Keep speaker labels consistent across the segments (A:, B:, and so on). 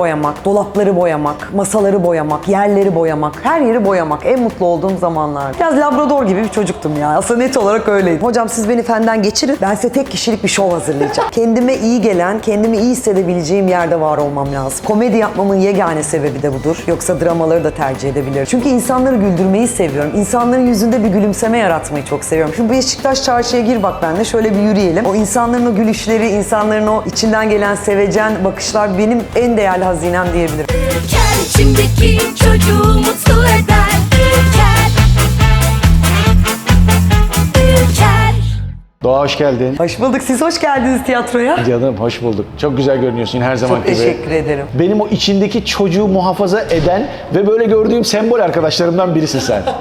A: boyamak, dolapları boyamak, masaları boyamak, yerleri boyamak, her yeri boyamak. En mutlu olduğum zamanlar. Biraz labrador gibi bir çocuktum ya. Aslında net olarak öyleydim. Hocam siz beni fenden geçirin. Ben size tek kişilik bir şov hazırlayacağım. kendime iyi gelen, kendimi iyi hissedebileceğim yerde var olmam lazım. Komedi yapmamın yegane sebebi de budur. Yoksa dramaları da tercih edebilirim. Çünkü insanları güldürmeyi seviyorum. İnsanların yüzünde bir gülümseme yaratmayı çok seviyorum. Şimdi bu Beşiktaş çarşıya gir bak benimle şöyle bir yürüyelim. O insanların o gülüşleri, insanların o içinden gelen sevecen bakışlar benim en değerli hazinem diyebilirim.
B: Ülker içimdeki çocuğu mutlu eder
C: Doğa hoş geldin.
A: Hoş bulduk. Siz hoş geldiniz tiyatroya.
C: Canım hoş bulduk. Çok güzel görünüyorsun her zaman
A: Çok
C: gibi.
A: teşekkür ederim.
C: Benim o içindeki çocuğu muhafaza eden ve böyle gördüğüm sembol arkadaşlarımdan birisin sen.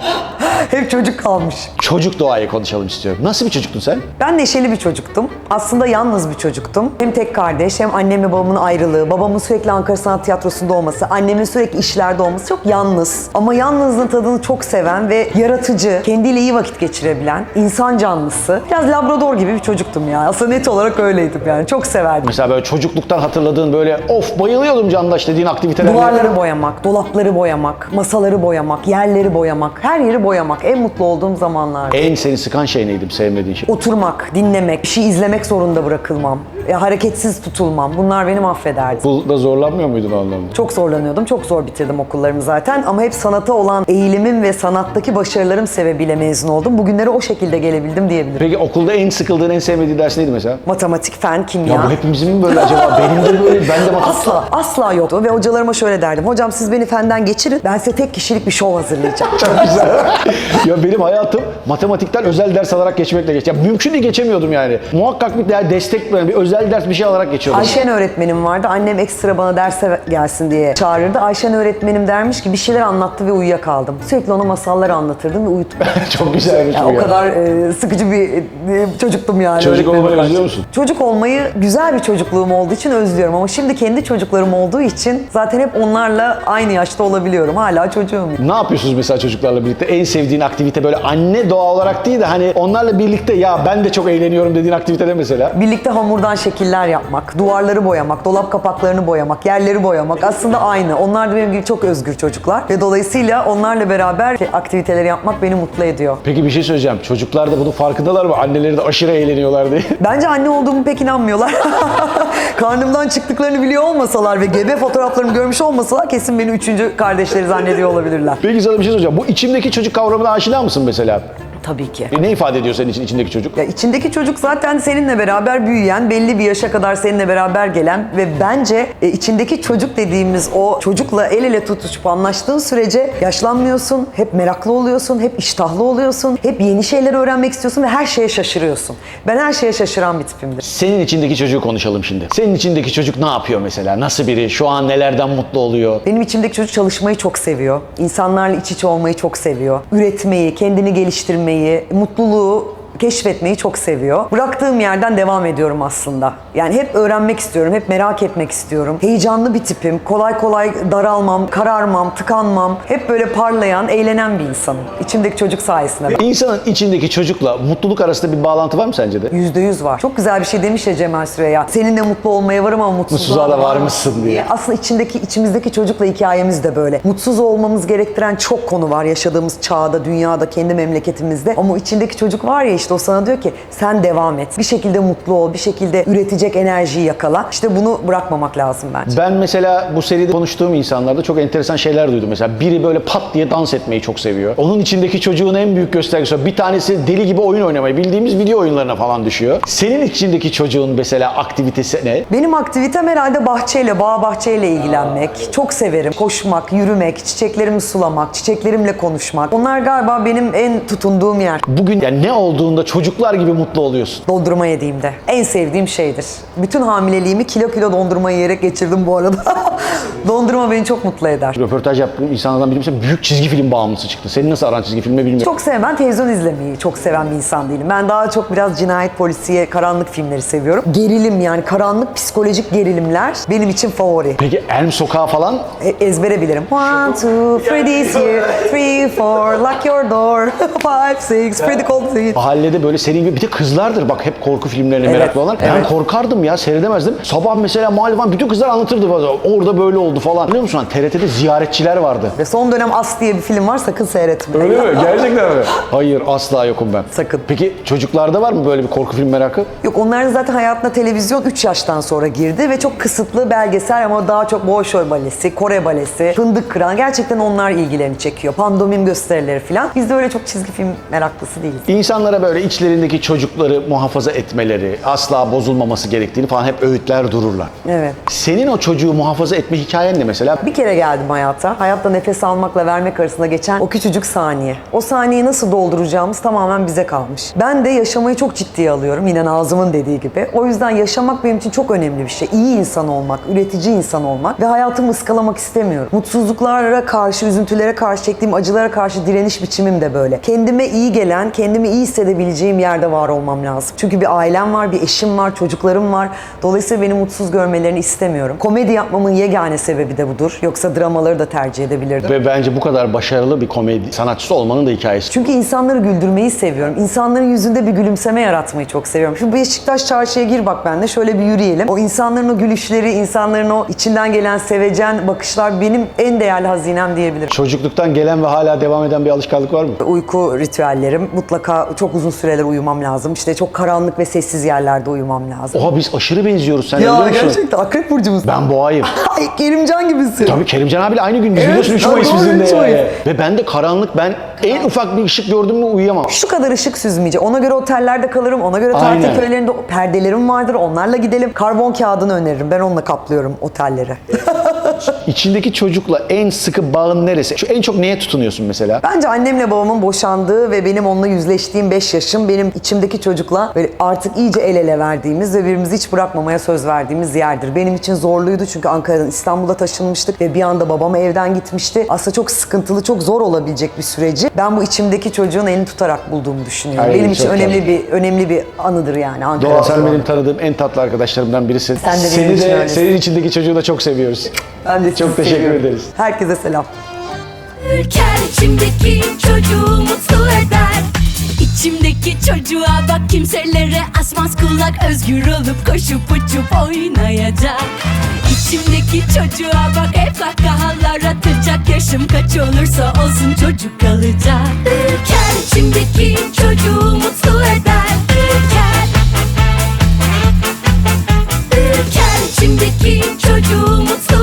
A: Hep çocuk kalmış.
C: Çocuk doğayı konuşalım istiyorum. Nasıl bir çocuktun sen?
A: Ben neşeli bir çocuktum. Aslında yalnız bir çocuktum. Hem tek kardeş hem annemle babamın ayrılığı, babamın sürekli Ankara Sanat Tiyatrosu'nda olması, annemin sürekli işlerde olması çok yalnız. Ama yalnızlığın tadını çok seven ve yaratıcı, kendiyle iyi vakit geçirebilen, insan canlısı. Biraz labrador gibi bir çocuktum ya. Aslında net olarak öyleydim yani. Çok severdim.
C: Mesela böyle çocukluktan hatırladığın böyle of bayılıyordum Candaş dediğin aktiviteler.
A: Duvarları boyamak, dolapları boyamak, masaları boyamak, yerleri boyamak, her yeri boyamak. En mutlu olduğum zamanlar.
C: En seni sıkan şey neydi sevmediğin şey?
A: Oturmak, dinlemek, bir şey izlemek zorunda bırakılmam, e, hareketsiz tutulmam. Bunlar beni mahvederdi.
C: Okulda zorlanmıyor muydun o anlamda?
A: Çok zorlanıyordum. Çok zor bitirdim okullarımı zaten. Ama hep sanata olan eğilimim ve sanattaki başarılarım sebebiyle mezun oldum. Bugünlere o şekilde gelebildim diyebilirim.
C: Peki okulda en sıkıldığın, en sevmediğin ders neydi mesela?
A: Matematik, fen, kimya.
C: Ya bu hepimizin mi böyle acaba? Benim de böyle, ben de matematik...
A: Asla, asla yoktu. Ve hocalarıma şöyle derdim. Hocam siz beni fenden geçirin. Ben size tek kişilik bir şov hazırlayacağım.
C: ya benim hayatım matematikten özel ders alarak geçmekle geçti. Ya mümkün değil geçemiyordum yani. Muhakkak bir değer destek böyle bir özel ders bir şey alarak geçiyordum.
A: Ayşen öğretmenim vardı. Annem ekstra bana derse gelsin diye çağırırdı. Ayşen öğretmenim dermiş ki bir şeyler anlattı ve uyuyakaldım. Sürekli ona masalları anlatırdım ve uyuttum.
C: Çok güzelmiş
A: Ya
C: bu
A: o
C: ya.
A: kadar e, sıkıcı bir e, çocuktum yani.
C: Çocuk olmayı
A: karşı.
C: özlüyor musun?
A: Çocuk olmayı güzel bir çocukluğum olduğu için özlüyorum ama şimdi kendi çocuklarım olduğu için zaten hep onlarla aynı yaşta olabiliyorum. Hala çocuğum.
C: Ne yapıyorsunuz mesela çocuklarla birlikte? En sevdiğin aktivite böyle anne doğa olarak değil de hani onlarla birlikte ya ben de çok eğleniyorum dediğin aktivite de mesela.
A: Birlikte hamurdan şekiller yapmak, duvarları boyamak, dolap kapaklarını boyamak, yerleri boyamak aslında aynı. Onlar da benim gibi çok özgür çocuklar ve dolayısıyla onlarla beraber aktiviteleri yapmak beni mutlu ediyor.
C: Peki bir şey söyleyeceğim. Çocuklar da bunun farkındalar mı? Anneleri de aşırı eğleniyorlar diye.
A: Bence anne olduğumu pek inanmıyorlar. Karnımdan çıktıklarını biliyor olmasalar ve gebe fotoğraflarımı görmüş olmasalar kesin beni üçüncü kardeşleri zannediyor olabilirler.
C: Peki sana bir şey soracağım. Bu içimdeki çocuk kavramına aşina mısın mesela?
A: Tabii ki.
C: E, ne ifade ediyor senin için içindeki çocuk?
A: Ya içindeki çocuk zaten seninle beraber büyüyen, belli bir yaşa kadar seninle beraber gelen ve bence e, içindeki çocuk dediğimiz o çocukla el ele tutuşup anlaştığın sürece yaşlanmıyorsun, hep meraklı oluyorsun, hep iştahlı oluyorsun, hep yeni şeyler öğrenmek istiyorsun ve her şeye şaşırıyorsun. Ben her şeye şaşıran bir tipimdir.
C: Senin içindeki çocuğu konuşalım şimdi. Senin içindeki çocuk ne yapıyor mesela? Nasıl biri? Şu an nelerden mutlu oluyor?
A: Benim içimdeki çocuk çalışmayı çok seviyor. İnsanlarla iç içe olmayı çok seviyor. Üretmeyi, kendini geliştirmeyi, mutluluğu keşfetmeyi çok seviyor. Bıraktığım yerden devam ediyorum aslında. Yani hep öğrenmek istiyorum, hep merak etmek istiyorum. Heyecanlı bir tipim. Kolay kolay daralmam, kararmam, tıkanmam. Hep böyle parlayan, eğlenen bir insanım. İçimdeki çocuk sayesinde.
C: İnsanın içindeki çocukla mutluluk arasında bir bağlantı var mı sence de?
A: Yüzde yüz var. Çok güzel bir şey demiş ya Cemal Süreya. Seninle mutlu olmaya varım ama mutsuzluğa,
C: da
A: var
C: varmışsın diye.
A: Aslında içindeki, içimizdeki çocukla hikayemiz de böyle. Mutsuz olmamız gerektiren çok konu var yaşadığımız çağda, dünyada, kendi memleketimizde. Ama içindeki çocuk var ya işte o sana diyor ki sen devam et. Bir şekilde mutlu ol, bir şekilde üretecek enerjiyi yakala. İşte bunu bırakmamak lazım bence.
C: Ben mesela bu seride konuştuğum insanlarda çok enteresan şeyler duydum. Mesela biri böyle pat diye dans etmeyi çok seviyor. Onun içindeki çocuğun en büyük göstergesi bir tanesi deli gibi oyun oynamayı bildiğimiz video oyunlarına falan düşüyor. Senin içindeki çocuğun mesela aktivitesi ne?
A: Benim aktivitem herhalde bahçeyle, bağ bahçeyle ilgilenmek. Çok severim. Koşmak, yürümek, çiçeklerimi sulamak, çiçeklerimle konuşmak. Onlar galiba benim en tutunduğum yer.
C: Bugün yani ne olduğunda çocuklar gibi mutlu oluyorsun.
A: Dondurma yediğimde. En sevdiğim şeydir. Bütün hamileliğimi kilo kilo dondurma yiyerek geçirdim bu arada. Dondurma beni çok mutlu eder.
C: Röportaj yaptığım insanlardan biri mesela büyük çizgi film bağımlısı çıktı. Senin nasıl aran çizgi filmle bilmiyorum.
A: Çok seven, ben televizyon izlemeyi çok seven bir insan değilim. Ben daha çok biraz cinayet, polisiye, karanlık filmleri seviyorum. Gerilim yani karanlık psikolojik gerilimler benim için favori.
C: Peki Elm Sokağı falan
A: E, ezbere bilirim. One, two, Freddy's here. Three, four, lock your door. Five, six, Freddy the
C: mahallede böyle senin gibi bir de kızlardır bak hep korku filmlerine
A: Evet,
C: meraklı olan. Ben
A: evet.
C: korkardım ya seyredemezdim. Sabah mesela mahalle falan bütün kızlar anlatırdı bana. Orada böyle oldu falan. Biliyor musun? Hani TRT'de ziyaretçiler vardı.
A: Ve son dönem As diye bir film var sakın seyretme.
C: Öyle mi? Gerçekten mi? Hayır asla yokum ben.
A: Sakın.
C: Peki çocuklarda var mı böyle bir korku film merakı?
A: Yok onların zaten hayatına televizyon 3 yaştan sonra girdi ve çok kısıtlı belgesel ama daha çok Bolşoy balesi, Kore balesi, Fındık Kıran gerçekten onlar ilgilerini çekiyor. Pandomim gösterileri falan. Biz de öyle çok çizgi film meraklısı değiliz.
C: İnsanlara böyle içlerindeki çocukları muhafaza etmeleri, asla bozulmaması gerektiğini falan hep öğütler dururlar.
A: Evet.
C: Senin o çocuğu muhafaza etme hikayen ne mesela?
A: Bir kere geldim hayata. Hayatta nefes almakla vermek arasında geçen o küçücük saniye. O saniyeyi nasıl dolduracağımız tamamen bize kalmış. Ben de yaşamayı çok ciddiye alıyorum. Yine Nazım'ın dediği gibi. O yüzden yaşamak benim için çok önemli bir şey. İyi insan olmak, üretici insan olmak ve hayatımı ıskalamak istemiyorum. Mutsuzluklara karşı, üzüntülere karşı çektiğim acılara karşı direniş biçimim de böyle. Kendime iyi gelen, kendimi iyi hissedebileceğim yerde var olmam lazım. Çünkü bir ailem var, bir eşim var, çocuklarım var. Dolayısıyla beni mutsuz görmelerini istemiyorum. Komedi yapmamın yegane sebebi de budur. Yoksa dramaları da tercih edebilirdim.
C: Ve bence bu kadar başarılı bir komedi sanatçısı olmanın da hikayesi.
A: Çünkü insanları güldürmeyi seviyorum. İnsanların yüzünde bir gülümseme yaratmayı çok seviyorum. Şu Beşiktaş çarşıya gir bak benle şöyle bir yürüyelim. O insanların o gülüşleri, insanların o içinden gelen sevecen bakışlar benim en değerli hazinem diyebilirim.
C: Çocukluktan gelen ve hala devam eden bir alışkanlık var mı?
A: Uyku ritüellerim mutlaka çok uzun süreler uyumam lazım. İşte çok karanlık ve sessiz yerlerde uyumam lazım.
C: Oha biz aşırı benziyoruz sen
A: ya gerçekten akrep burcumuz.
C: Ben boğayım.
A: Ay Kerimcan gibisin.
C: Tabii Kerimcan abiyle aynı gün biz biliyorsun 3
A: doğru,
C: Mayıs bizim de
A: üç Mayıs.
C: yani. Ve ben de karanlık ben en ufak bir ışık gördüm mü uyuyamam.
A: Şu kadar ışık süzmeyecek. Ona göre otellerde kalırım. Ona göre tatil
C: Aynen.
A: köylerinde perdelerim vardır. Onlarla gidelim. Karbon kağıdını öneririm. Ben onunla kaplıyorum otelleri.
C: İçindeki çocukla en sıkı bağın neresi? Şu en çok neye tutunuyorsun mesela?
A: Bence annemle babamın boşandığı ve benim onunla yüzleştiğim 5 yaşım benim içimdeki çocukla böyle artık iyice el ele verdiğimiz ve birbirimizi hiç bırakmamaya söz verdiğimiz yerdir. Benim için zorluydu çünkü Ankara'dan İstanbul'a taşınmıştık ve bir anda babam evden gitmişti. Aslında çok sıkıntılı, çok zor olabilecek bir süreci ben bu içimdeki çocuğun elini tutarak bulduğumu düşünüyorum.
C: Ay,
A: benim
C: çok
A: için önemli
C: tatlı.
A: bir önemli bir anıdır yani Ankara.
C: Doğa sen benim tanıdığım en tatlı arkadaşlarımdan birisin.
A: Sen de benim
C: Seni
A: için
C: de
A: öylesin.
C: senin içindeki çocuğu da çok seviyoruz.
A: Ben de sizi
C: Çok teşekkür
A: seviyorum.
C: ederiz.
A: Herkese selam.
B: Ülker içimdeki çocuğu mutlu eder İçimdeki çocuğa bak kimselere Olmaz kulak özgür olup koşup uçup oynayacak. İçimdeki çocuğa bak hep kahkahalar atacak. Yaşım kaç olursa olsun çocuk kalacak. Ülker içimdeki çocuğu mutlu eder. Ülker. Ülker içimdeki çocuğu mutlu